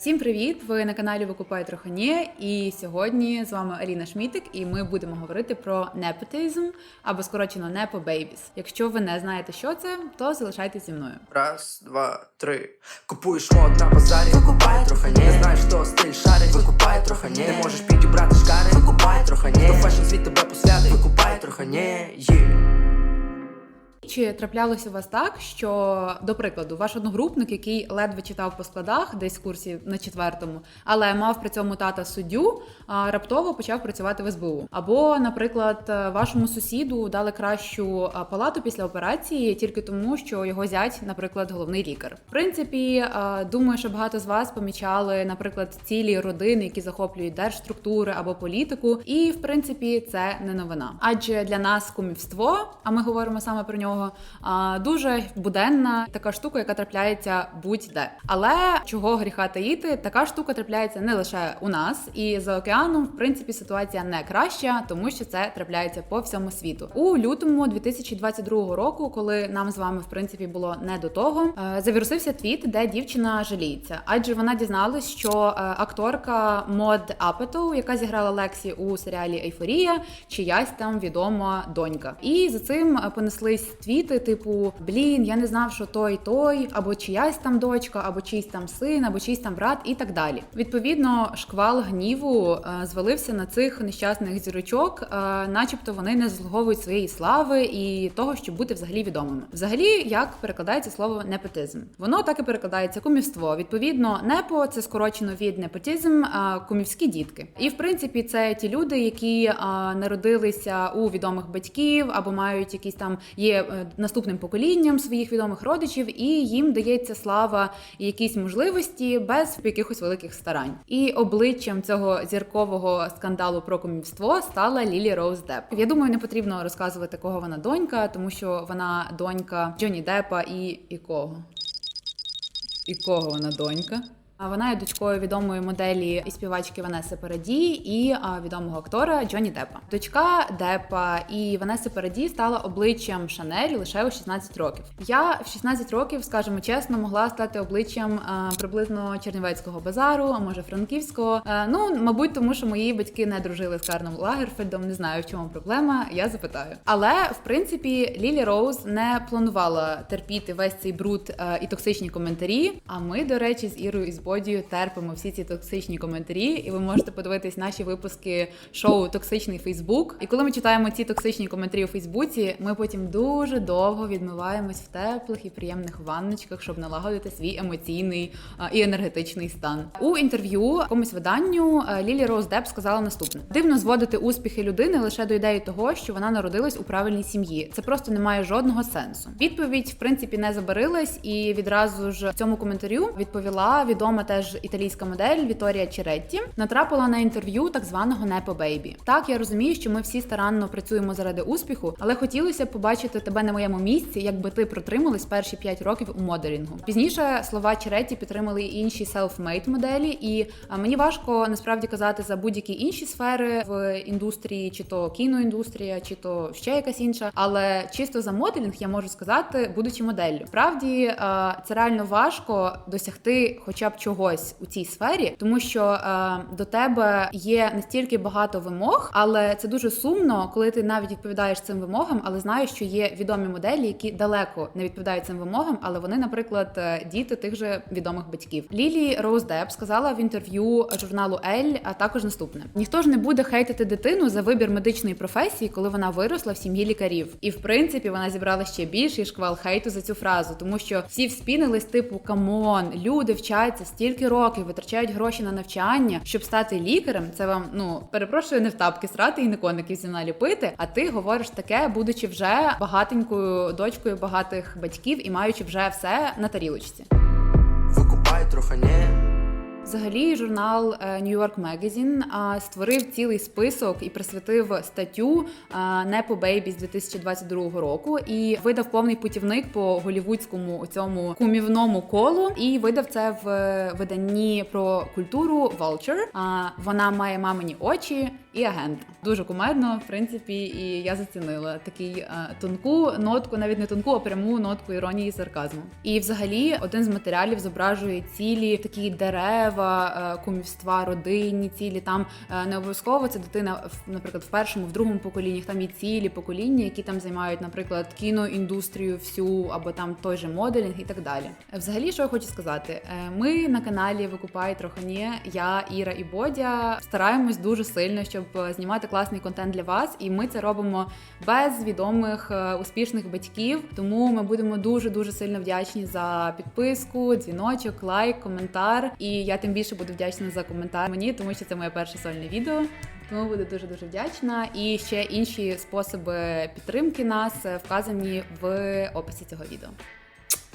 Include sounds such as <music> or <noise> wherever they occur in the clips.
Всім привіт! Ви на каналі Викупай Трохані. І сьогодні з вами Аліна Шмітик, і ми будемо говорити про непотизм або скорочено Babies. Якщо ви не знаєте, що це, то залишайтесь зі мною. Раз, два, три. Купуєш мод на базарі, викупай трохи не знаєш, хто стиль шарить, викупай трохи не можеш підібрати шкари, викупай трохи не то фешн світ тебе посвятить, викупай не є. Чи траплялося у вас так, що, до прикладу, ваш одногрупник, який ледве читав по складах, десь в курсі на четвертому, але мав при цьому тата суддю, раптово почав працювати в СБУ? Або, наприклад, вашому сусіду дали кращу палату після операції тільки тому, що його зять, наприклад, головний лікар. В принципі, думаю, що багато з вас помічали, наприклад, цілі родини, які захоплюють держструктури або політику, і в принципі це не новина. Адже для нас кумівство, а ми говоримо саме про нього, а, дуже буденна така штука, яка трапляється будь-де. Але чого гріха таїти, така штука трапляється не лише у нас, і за океаном, в принципі, ситуація не краща, тому що це трапляється по всьому світу. У лютому 2022 року, коли нам з вами в принципі було не до того, е, завірусився твіт, де дівчина жаліється, адже вона дізналась, що е, акторка Мод Апетоу, яка зіграла Лексі у серіалі Ейфорія, чиясь там відома донька. І за цим е, понеслись твіти, типу Блін, я не знав, що той той, або чиясь там дочка, або чийсь там син, або чийсь там брат, і так далі. Відповідно, шквал гніву е, звалився на цих нещасних зірочок, е, начебто вони не заслуговують своєї слави і того, щоб бути взагалі відомими. Взагалі, як перекладається слово непотизм? Воно так і перекладається кумівство. Відповідно, непо це скорочено від непотизм, кумівські дітки. І в принципі, це ті люди, які народилися у відомих батьків або мають якісь там є е, наступним поколінням своїх відомих родичів, і їм дається слава і якісь можливості без якихось великих старань. І обличчям цього зіркового скандалу про кумівство стала Лілі Роуз Деп. Я думаю, не потрібно розказувати, кого вона донька, тому що вона донька Джоні Депа і, і кого? І кого вона донька? Вона є дочкою відомої моделі і співачки Ванеси Параді і відомого актора Джоні Деппа. Дочка Деппа і Ванеси Параді стала обличчям Шанель лише у 16 років. Я в 16 років, скажімо чесно, могла стати обличчям приблизно Чернівецького базару, а може Франківського. А, ну, мабуть, тому що мої батьки не дружили з Карном Лагерфельдом. Не знаю, в чому проблема. Я запитаю. Але в принципі Лілі Роуз не планувала терпіти весь цей бруд а, і токсичні коментарі. А ми, до речі, з Ірою і з Бодію терпимо всі ці токсичні коментарі, і ви можете подивитись наші випуски шоу Токсичний Фейсбук. І коли ми читаємо ці токсичні коментарі у Фейсбуці, ми потім дуже довго відмиваємось в теплих і приємних ванночках, щоб налагодити свій емоційний і енергетичний стан. У інтерв'ю якомусь виданню е, Лілі Роуз Деп сказала наступне: дивно зводити успіхи людини лише до ідеї того, що вона народилась у правильній сім'ї. Це просто не має жодного сенсу. Відповідь, в принципі, не забарилась, і відразу ж цьому коментарю відповіла відома теж італійська модель Віторія Черетті. Натрапила на інтерв'ю так званого Непо Бейбі. Так, я розумію, що ми всі старанно працюємо заради успіху, але хотілося б побачити тебе на моєму місці, якби ти протрималась перші 5 років у моделінгу. Пізніше слова Черетті підтримали інші self-made моделі, і мені важко насправді казати за будь-які інші сфери в індустрії, чи то кіноіндустрія, чи то ще якась інша. Але чисто за моделінг я можу сказати, будучи моделлю. Справді це реально важко досягти, хоча б чогось у цій сфері, тому що е, до тебе є настільки багато вимог, але це дуже сумно, коли ти навіть відповідаєш цим вимогам, але знаєш, що є відомі моделі, які далеко не відповідають цим вимогам, але вони, наприклад, е, діти тих же відомих батьків. Лілі Роуз Деп сказала в інтерв'ю журналу Ель, а також наступне: ніхто ж не буде хейтити дитину за вибір медичної професії, коли вона виросла в сім'ї лікарів. І в принципі вона зібрала ще більший шквал хейту за цю фразу, тому що всі вспінились, типу камон, люди вчаться стільки років, витрачають гроші на навчання, щоб стати лікарем. Це вам ну перепрошую, не в тапки срати і не коників зі ліпити. А ти говориш таке, будучи вже багатенькою дочкою багатих батьків і маючи вже все на тарілочці. Викупай трохи не. Взагалі, журнал е, New York Magazine створив цілий список і присвятив статтю а, Nepo Babies 2022 року і видав повний путівник по голівудському цьому кумівному колу. І видав це в е, виданні про культуру Vulture. Вона має мамині очі і агента. Дуже кумедно, в принципі, і я зацінила такий е, тонку нотку, навіть не тонку, а пряму нотку іронії і сарказму. І взагалі один з матеріалів зображує цілі такі дерева. Е, кумівства, родинні цілі. Там е, не обов'язково це дитина, наприклад, в першому, в другому поколінні. Там є цілі покоління, які там займають, наприклад, кіноіндустрію всю або там той же моделінг і так далі. Взагалі, що я хочу сказати, Е, ми на каналі Викупай трохи ні. Я Іра і Бодя стараємось дуже сильно, щоб е, знімати класний контент для вас, і ми це робимо без відомих успішних батьків. Тому ми будемо дуже дуже сильно вдячні за підписку, дзвіночок, лайк, коментар. І я тим більше буду вдячна за коментар мені, тому що це моє перше сольне відео. Тому буду дуже дуже вдячна. І ще інші способи підтримки нас е, вказані в описі цього відео.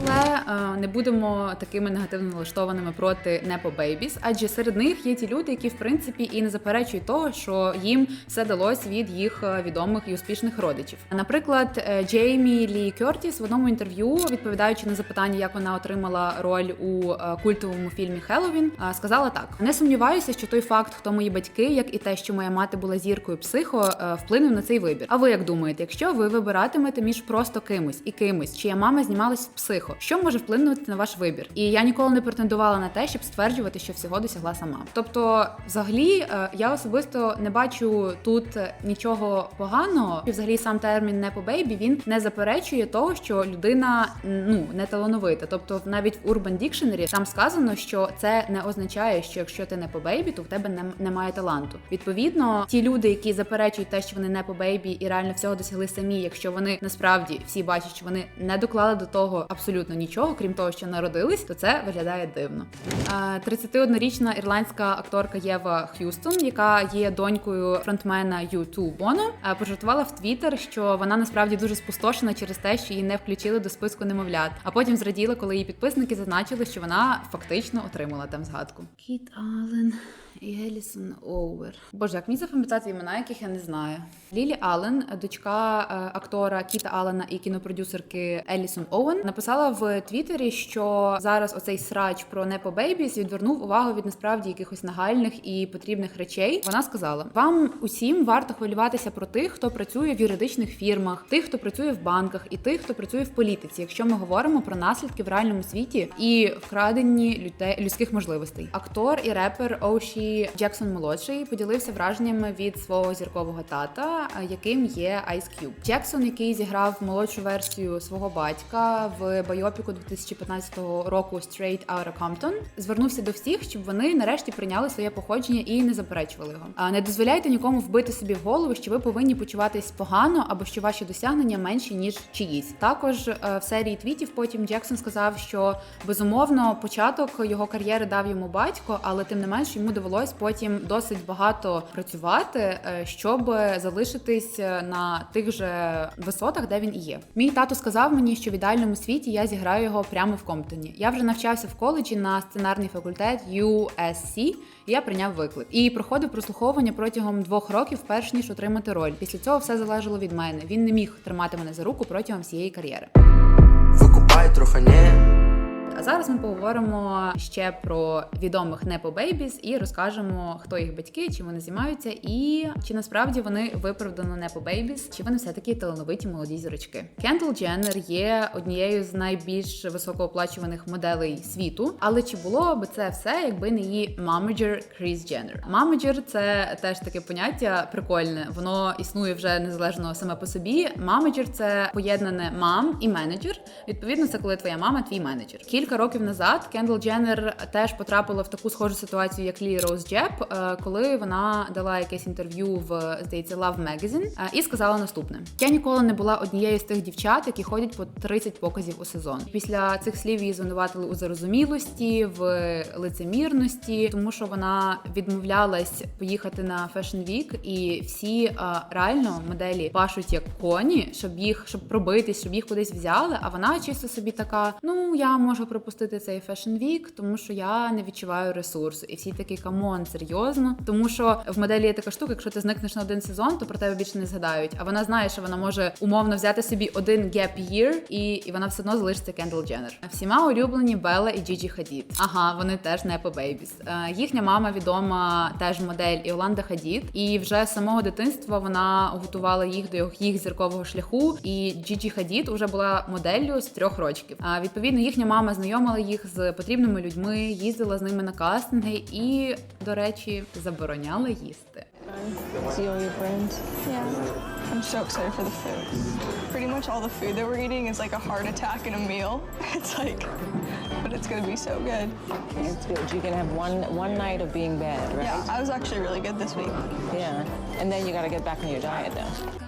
Але е, не будемо такими негативно налаштованими проти Nepo Babies, адже серед них є ті люди, які в принципі і не заперечують того, що їм все далось від їх е, відомих і успішних родичів. Наприклад, е, Джеймі Лі Кертіс в одному інтерв'ю, відповідаючи на запитання, як вона отримала роль у е, культовому фільмі Хеллоуін, сказала так: не сумніваюся, що той факт, хто мої батьки, як і те, що моя мати була зіркою психо, вплинув на цей вибір. А ви як думаєте, якщо ви вибиратимете між просто кимось і кимось, чия мама знімалась в психо, що може вплинути на ваш вибір? І я ніколи не претендувала на те, щоб стверджувати, що всього досягла сама. Тобто, взагалі, е, я особисто не бачу тут е, нічого поганого. І взагалі сам термін «nepo baby» він не заперечує того, що людина ну не талановита. Тобто, навіть в Urban Dictionary там сказано, що це не означає, що якщо ти не по бейбі, то в тебе не, немає таланту. Відповідно, ті люди, які заперечують те, що вони не по бейбі і реально всього досягли самі, якщо вони насправді всі бачать, що вони не доклали до того абсолютно нічого, крім того, що народились, то це виглядає дивно. Е, 31-річна ірландська акторка Єва Х'юстон, яка є донькою фронтмена U2 Bono, е, пожартувала в Твіттер, що вона насправді дуже спустошена через те, що її не включили до списку немовлят. А потім зраділа, коли її підписники зазначили, що вона фактично отримала там згадку. Кіт Аллен і Елісон Оуер. Боже, як мені запам'ятати імена, яких я не знаю. Лілі Аллен, дочка е, актора Кіта Аллена і кінопродюсерки Елісон Оуен, написала в Твіттері, що зараз оцей срач про Nepo Babies відвернув увагу від насправді якихось нагальних і потрібних речей. Вона сказала: вам усім варто хвилюватися про тих, хто працює в юридичних фірмах, тих, хто працює в банках, і тих, хто працює в політиці, якщо ми говоримо про наслідки в реальному світі і вкраденні людей людських можливостей. Актор і репер Оуші Джексон молодший поділився враженнями від свого зіркового тата, е, яким є Ice Cube. Джексон, який зіграв молодшу версію свого батька в байопіку 2015 року Straight Outta Compton, звернувся до всіх, щоб вони нарешті прийняли своє походження і не заперечували його. А не дозволяйте нікому вбити собі в голову, що ви повинні почуватись погано або що ваші досягнення менші ніж чиїсь. Також е, в серії твітів потім Джексон сказав, що безумовно початок його кар'єри дав йому батько, але тим не менш йому довелось потім досить багато працювати, е, щоб залишитись е, на тих же висотах, де він і є. Мій тато сказав мені, що в ідеальному світі я зіграю його прямо в Комптоні. Я вже навчався в коледжі на сценарний факультет USC, і я прийняв виклик і проходив прослуховування протягом двох років, перш ніж отримати роль. Після цього все залежало від мене. Він не міг тримати мене за руку протягом всієї кар'єри. Викупай трохи ні. А зараз ми поговоримо ще про відомих Nepo Babies і розкажемо, хто їх батьки, чим вони займаються, і чи насправді вони виправдано Nepo Babies, чи вони все таки талановиті молоді зірочки. Кендл Дженнер є однією з найбільш високооплачуваних моделей світу. Але чи було би це все, якби не її мамеджер Кріс Дженнер? Мамеджер це теж таке поняття прикольне. Воно існує вже незалежно саме по собі. Мамеджер це поєднане мам і менеджер. Відповідно, це коли твоя мама твій менеджер. Кілька років назад Кендл Дженнер теж потрапила в таку схожу ситуацію, як Лі Роуз Джеб, е, коли вона дала якесь інтерв'ю в здається Love Magazine е, і сказала наступне: я ніколи не була однією з тих дівчат, які ходять по 30 показів у сезон. Після цих слів її звинуватили у зарозумілості, в лицемірності, тому що вона відмовлялась поїхати на Fashion Week, і всі е, реально моделі пашуть як коні, щоб їх щоб пробитись, щоб їх кудись взяли. А вона чисто собі така: ну я можу пропустити цей Fashion Week, тому що я не відчуваю ресурсу. І всі такі камон, серйозно. Тому що в моделі є така штука, якщо ти зникнеш на один сезон, то про тебе більше не згадають. А вона знає, що вона може умовно взяти собі один gap year, і, і вона все одно залишиться Кендл Дженнер. Всіма улюблені Белла і Джіджі Хадід. Ага, вони теж не по бейбіс. Їхня мама відома теж модель Іоланда Хадід, і вже з самого дитинства вона готувала їх до їх зіркового шляху. І Джіджі Хадід вже була моделлю з трьох років. Відповідно, їхня мама знайомі знайомила їх з потрібними людьми, їздила з ними на кастинги і, до речі, забороняла їсти. See all your friends. Yeah. I'm so excited for the food. Pretty much all the food that we're eating is like a heart attack in a meal. It's like, but it's gonna be so good. It's good. You can have one one night of being bad, right? Yeah, I was actually really good this week. Yeah. And then you got to get back on your diet though.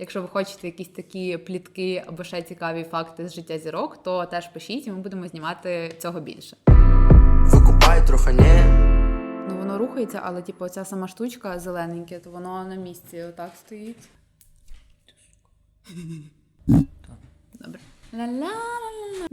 Якщо ви хочете якісь такі плітки або ще цікаві факти з життя зірок, то теж пишіть, і ми будемо знімати цього більше. Викупай трохи. Ну воно рухається, але типу оця сама штучка зелененьке, то воно на місці отак стоїть. Добре. Ла-ла-ла-ла.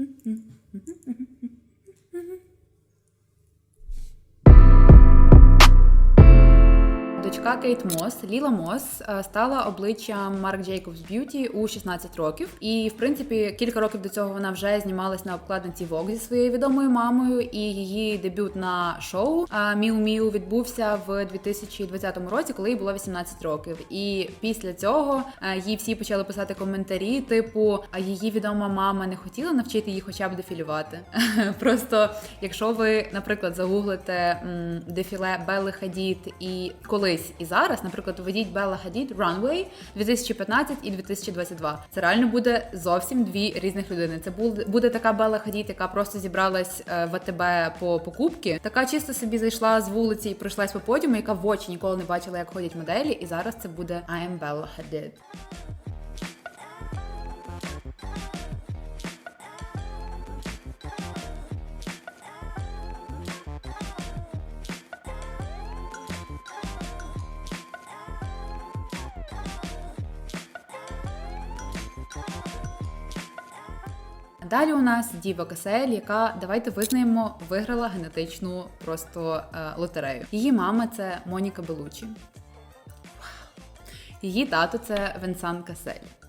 Дочка Кейт Мос, Ліла Мос, е, стала обличчям Марк Джейкобс Б'юті у 16 років. І, в принципі, кілька років до цього вона вже знімалась на обкладинці Vogue зі своєю відомою мамою. І її дебют на шоу Міу Міу відбувся в 2020 році, коли їй було 18 років. І після цього е, їй всі почали писати коментарі, типу, а її відома мама не хотіла навчити її хоча б дефілювати. <laughs> Просто якщо ви, наприклад, загуглите дефіле Белли Хадід і колись і зараз, наприклад, введіть Белла Хадід Runway 2015 і 2022. Це реально буде зовсім дві різних людини. Це буде, така Белла Хадід, яка просто зібралась е, в АТБ по покупки. Така чисто собі зайшла з вулиці і пройшлась по подіуму, яка в очі ніколи не бачила, як ходять моделі. І зараз це буде I am Bella Hadid. Далі у нас Діва Касель, яка давайте визнаємо, виграла генетичну просто е, лотерею. Її мама це Моніка Белучі. Її тато це Венсан Касель.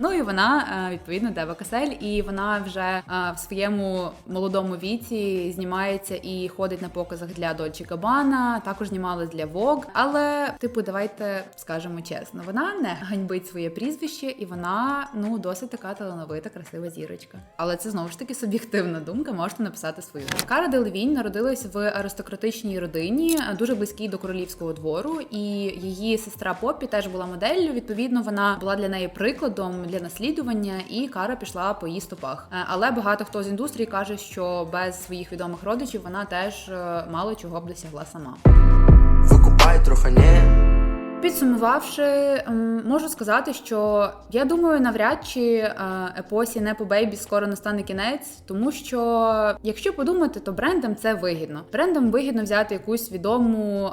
Ну і вона е, відповідно Дева Касель, і вона вже е, в своєму молодому віці знімається і ходить на показах для Дольче Габана, також знімалась для Vogue. Але, типу, давайте скажемо чесно, вона не ганьбить своє прізвище, і вона ну досить така талановита, красива зірочка. Але це знову ж таки суб'єктивна думка. Можете написати свою. Кара Делевінь народилась в аристократичній родині, дуже близькій до королівського двору, і її сестра Поппі теж була моделлю. Відповідно, вона була для неї прикладом для наслідування, і Кара пішла по її стопах. Е, Але багато хто з індустрії каже, що без своїх відомих родичів вона теж е, мало чого б досягла сама. Викупай трохи не. Підсумувавши, ем, можу сказати, що я думаю, навряд чи е, епосі Непо Бейбі скоро настане кінець, тому що якщо подумати, то брендам це вигідно. Брендам вигідно взяти якусь відому е,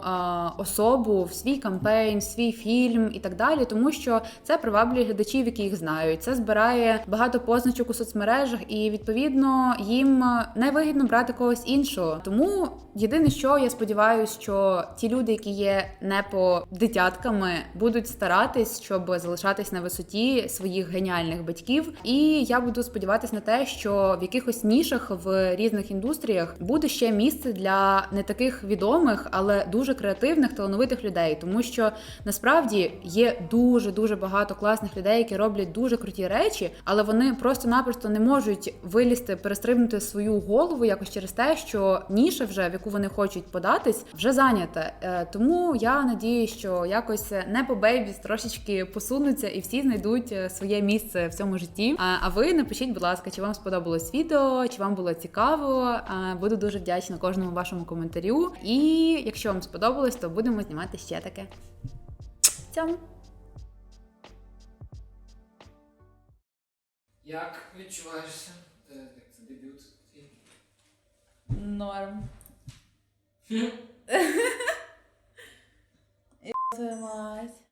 особу в свій кампейн, в свій фільм і так далі, тому що це приваблює глядачів, які їх знають. Це збирає багато позначок у соцмережах, і відповідно їм не вигідно брати когось іншого. Тому єдине, що я сподіваюся, що ті люди, які є не по дитятками, будуть старатись, щоб залишатись на висоті своїх геніальних батьків. І я буду сподіватися на те, що в якихось нішах в різних індустріях буде ще місце для не таких відомих, але дуже креативних, талановитих людей, тому що насправді є дуже дуже багато класних людей, які роблять дуже круті речі, але вони просто-напросто не можуть вилізти, перестрибнути свою голову якось через те, що ніша, вже в яку вони хочуть податись, вже зайнята. Е, Тому я надію, що якось не по бейбіс трошечки посунуться і всі знайдуть е, своє місце в цьому житті. А, а ви напишіть, будь ласка, чи вам сподобалось відео, чи вам було цікаво. Е, Буду дуже вдячна кожному вашому коментарю. І якщо вам сподобалось, то будемо знімати ще таке. Цьому. Як відчуваєшся? Е, Як це дебют? Норм. <laughs> Allah'a emanet.